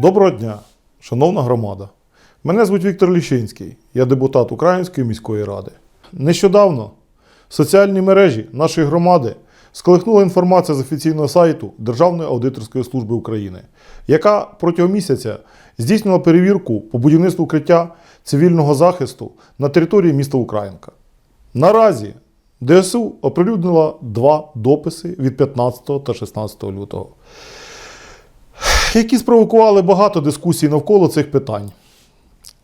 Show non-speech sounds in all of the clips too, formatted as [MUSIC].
Доброго дня, шановна громада. Мене звуть Віктор Ліщинський, я депутат Української міської ради. Нещодавно в соціальній мережі нашої громади сколихнула інформація з офіційного сайту Державної аудиторської служби України, яка протягом місяця здійснювала перевірку по будівництву укриття цивільного захисту на території міста Українка. Наразі ДСУ оприлюднила два дописи від 15 та 16 лютого які спровокували багато дискусій навколо цих питань.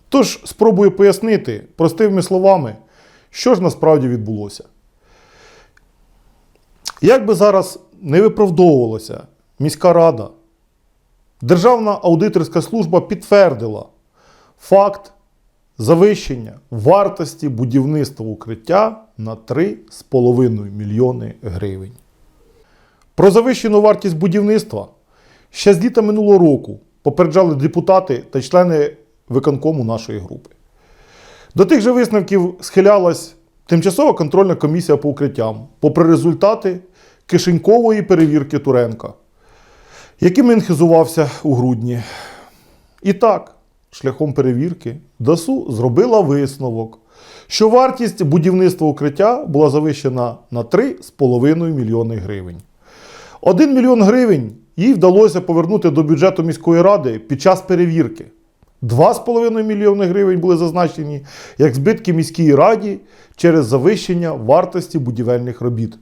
Тож спробую пояснити простими словами, що ж насправді відбулося. Як би зараз не виправдовувалася міська рада, Державна аудиторська служба підтвердила факт завищення вартості будівництва укриття на 3,5 мільйони гривень. Про завищену вартість будівництва ще з літа минулого року попереджали депутати та члени виконкому нашої групи. До тих же висновків схилялась тимчасова контрольна комісія по укриттям, попри результати кишенькової перевірки Туренка, яким він хизувався у грудні. І так, шляхом перевірки, ДАСУ зробила висновок, що вартість будівництва укриття була завищена на 3,5 мільйони гривень. 1 мільйон гривень їй вдалося повернути до бюджету міської ради під час перевірки. 2,5 мільйони гривень були зазначені як збитки міській раді через завищення вартості будівельних робіт.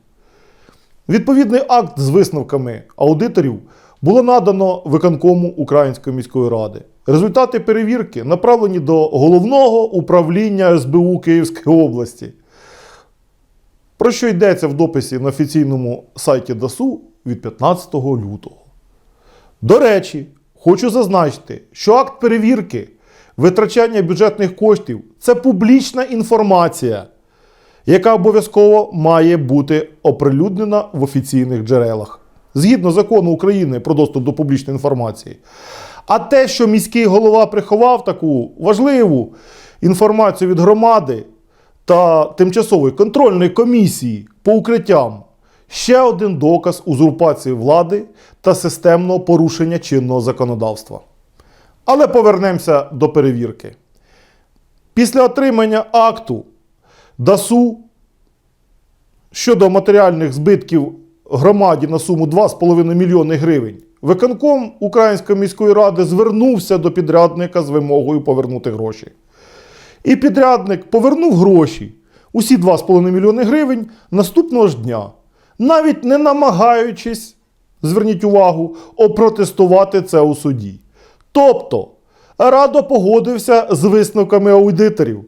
Відповідний акт з висновками аудиторів було надано виконкому Української міської ради. Результати перевірки направлені до головного управління СБУ Київської області. Про що йдеться в дописі на офіційному сайті ДАСУ від 15 лютого. До речі, хочу зазначити, що акт перевірки витрачання бюджетних коштів це публічна інформація, яка обов'язково має бути оприлюднена в офіційних джерелах згідно закону України про доступ до публічної інформації. А те, що міський голова приховав таку важливу інформацію від громади та тимчасової контрольної комісії по укриттям, ще один доказ узурпації влади та системного порушення чинного законодавства. Але повернемося до перевірки. Після отримання акту ДАСУ щодо матеріальних збитків громаді на суму 2,5 мільйони гривень, виконком Української міської ради звернувся до підрядника з вимогою повернути гроші. І підрядник повернув гроші, усі 2,5 мільйони гривень наступного ж дня, навіть не намагаючись, зверніть увагу, опротестувати це у суді. Тобто, радо погодився з висновками аудиторів,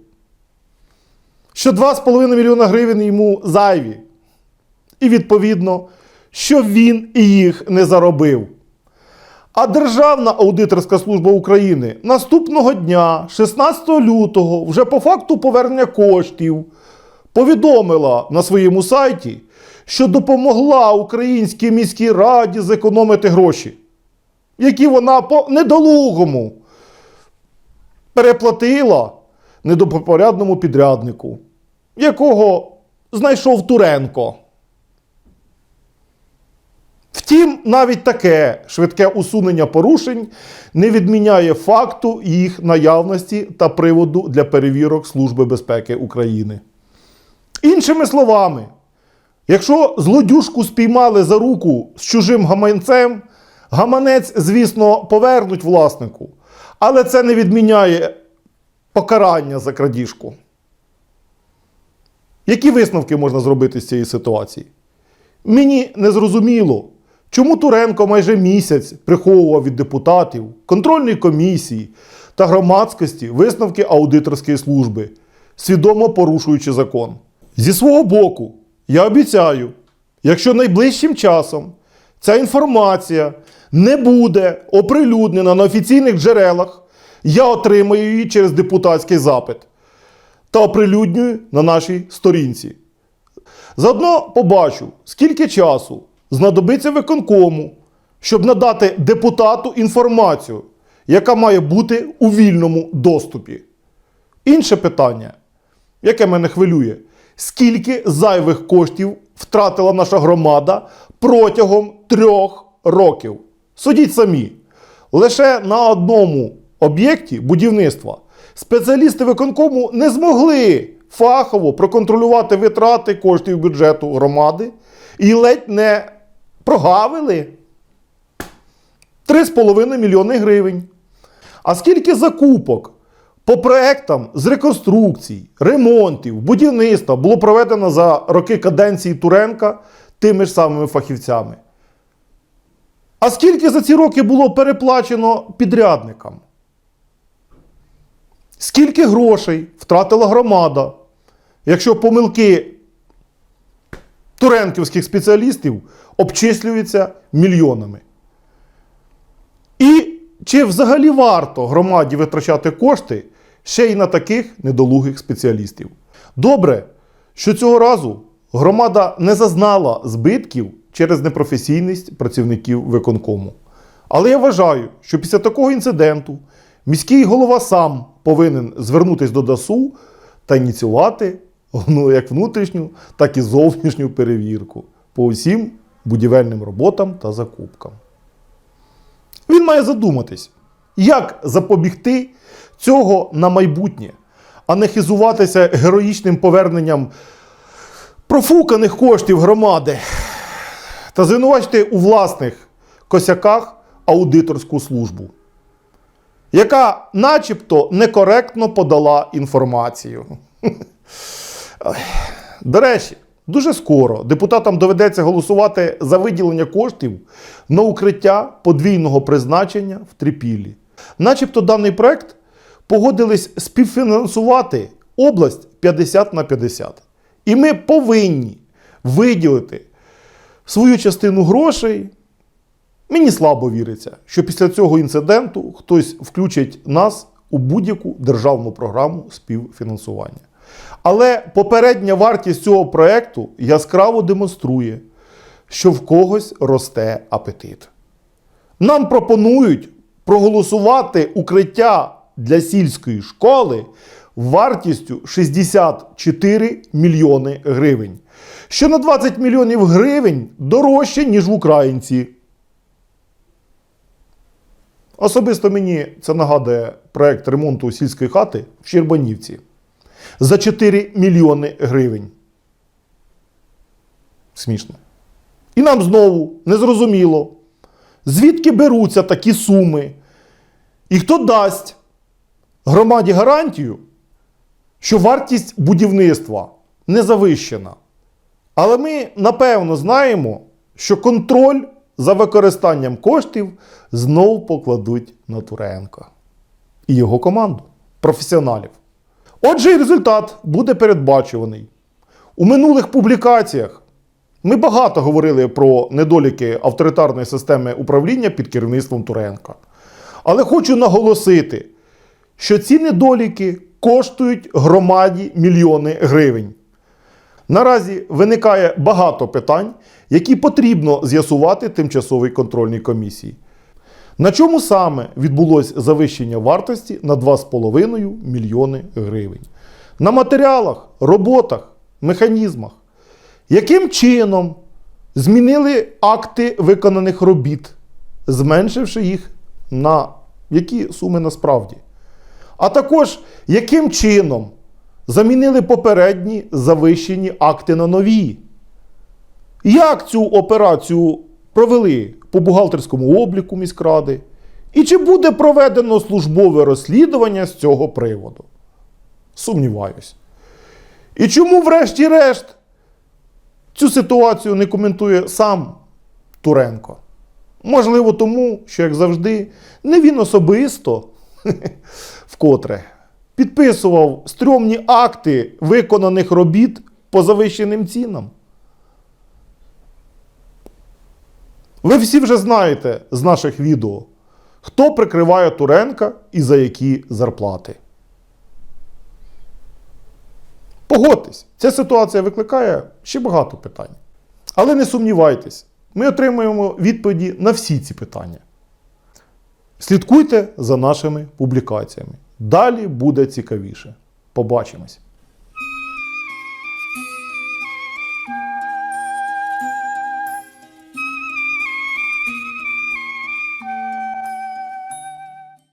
що 2,5 мільйона гривень йому зайві. І відповідно, що він і їх не заробив. А Державна аудиторська служба України наступного дня, 16 лютого, вже по факту повернення коштів, повідомила на своєму сайті, що допомогла Українській міській раді зекономити гроші, які вона по недолугому переплатила недопопорядному підряднику, якого знайшов Туренко. Втім, навіть таке швидке усунення порушень не відміняє факту їх наявності та приводу для перевірок Служби безпеки України. Іншими словами, якщо злодюжку спіймали за руку з чужим гаманцем, гаманець, звісно, повернуть власнику, але це не відміняє покарання за крадіжку. Які висновки можна зробити з цієї ситуації? Мені не зрозуміло, чому Туренко майже місяць приховував від депутатів, контрольної комісії та громадськості висновки аудиторської служби, свідомо порушуючи закон. Зі свого боку, я обіцяю, якщо найближчим часом ця інформація не буде оприлюднена на офіційних джерелах, я отримаю її через депутатський запит та оприлюднюю на нашій сторінці. Заодно побачу, скільки часу знадобиться виконкому, щоб надати депутату інформацію, яка має бути у вільному доступі. Інше питання, яке мене хвилює, скільки зайвих коштів втратила наша громада протягом трьох років. Судіть самі. Лише на одному об'єкті будівництва спеціалісти виконкому не змогли фахово проконтролювати витрати коштів бюджету громади і ледь не прогавили 3,5 мільйони гривень. А скільки закупок по проектам з реконструкцій, ремонтів, будівництва було проведено за роки каденції Туренка тими ж самими фахівцями? А скільки за ці роки було переплачено підрядникам? Скільки грошей втратила громада, якщо помилки туренківських спеціалістів обчислюються мільйонами? І чи взагалі варто громаді витрачати кошти ще й на таких недолугих спеціалістів? Добре, що цього разу громада не зазнала збитків через непрофесійність працівників виконкому. Але я вважаю, що після такого інциденту міський голова сам повинен звернутися до ДАСУ та ініціювати ну, як внутрішню, так і зовнішню перевірку по усім будівельним роботам та закупкам. Він має задуматись, як запобігти цього на майбутнє, а не хизуватися героїчним поверненням профуканих коштів громади та звинувачити у власних косяках аудиторську службу, яка начебто некоректно подала інформацію. [LAUGHS] До речі, дуже скоро депутатам доведеться голосувати за виділення коштів на укриття подвійного призначення в Трипіллі. Начебто даний проект погодились співфінансувати область 50 на 50. І ми повинні виділити свою частину грошей. Мені слабо віриться, що після цього інциденту хтось включить нас у будь-яку державну програму співфінансування. Але попередня вартість цього проекту яскраво демонструє, що в когось росте апетит. Нам пропонують проголосувати укриття для сільської школи вартістю 64 мільйони гривень, що на 20 мільйонів гривень дорожче, ніж в українці. Особисто мені це нагадує проект ремонту сільської хати в Щербанівці за 4 мільйони гривень. Смішно. І нам знову незрозуміло, звідки беруться такі суми, і хто дасть громаді гарантію, що вартість будівництва не завищена. Але ми напевно знаємо, що контроль за використанням коштів знову покладуть на Туренка і його команду професіоналів. Отже, і результат буде передбачуваний. У минулих публікаціях ми багато говорили про недоліки авторитарної системи управління під керівництвом Туренка. Але хочу наголосити, що ці недоліки коштують громаді мільйони гривень. Наразі виникає багато питань, які потрібно з'ясувати тимчасовій контрольній комісії. На чому саме відбулось завищення вартості на 2,5 мільйони гривень? На матеріалах, роботах, механізмах. Яким чином змінили акти виконаних робіт, зменшивши їх на які суми насправді? А також яким чином замінили попередні завищені акти на нові? Як цю операцію провели по бухгалтерському обліку міськради? І чи буде проведено службове розслідування з цього приводу? Сумніваюсь. І чому, врешті-решт, цю ситуацію не коментує сам Туренко? Можливо, тому, що, як завжди, не він особисто [LAUGHS] вкотре підписував стрьомні акти виконаних робіт по завищеним цінам. Ви всі вже знаєте з наших відео, хто прикриває Туренка і за які зарплати. Погодьтесь, ця ситуація викликає ще багато питань. Але не сумнівайтесь, ми отримуємо відповіді на всі ці питання. Слідкуйте за нашими публікаціями. Далі буде цікавіше. Побачимось!